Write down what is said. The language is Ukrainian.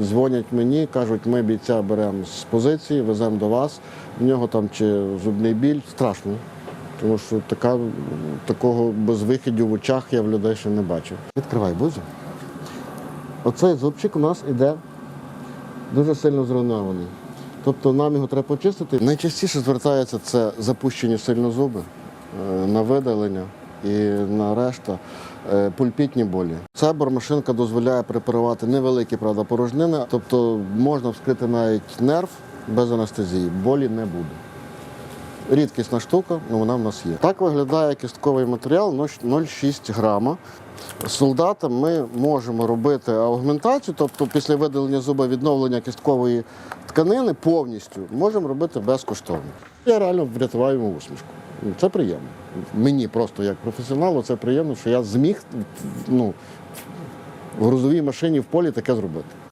Дзвонять мені, кажуть, ми бійця беремо з позиції, веземо до вас. В нього там чи зубний біль. Страшно. Тому що така, такого безвиходу в очах я в людей ще не бачив. Відкривай, бузю. Оцей зубчик у нас іде дуже сильно зруйнований. Тобто нам його треба почистити. Найчастіше звертається це запущені сильно зуби е, на видалення і на решта е, пульпітні болі. Ця бормашинка дозволяє препарувати невеликі правда, порожнини, тобто можна вскрити навіть нерв без анестезії, болі не буде. Рідкісна штука, але вона в нас є. Так виглядає кістковий матеріал 0,6 грама. Солдатам ми можемо робити аугментацію, тобто після видалення зуба відновлення кісткової тканини повністю можемо робити безкоштовно. Я реально врятуваю йому усмішку. Це приємно. Мені просто як професіоналу це приємно, що я зміг ну, в грузовій машині в полі таке зробити.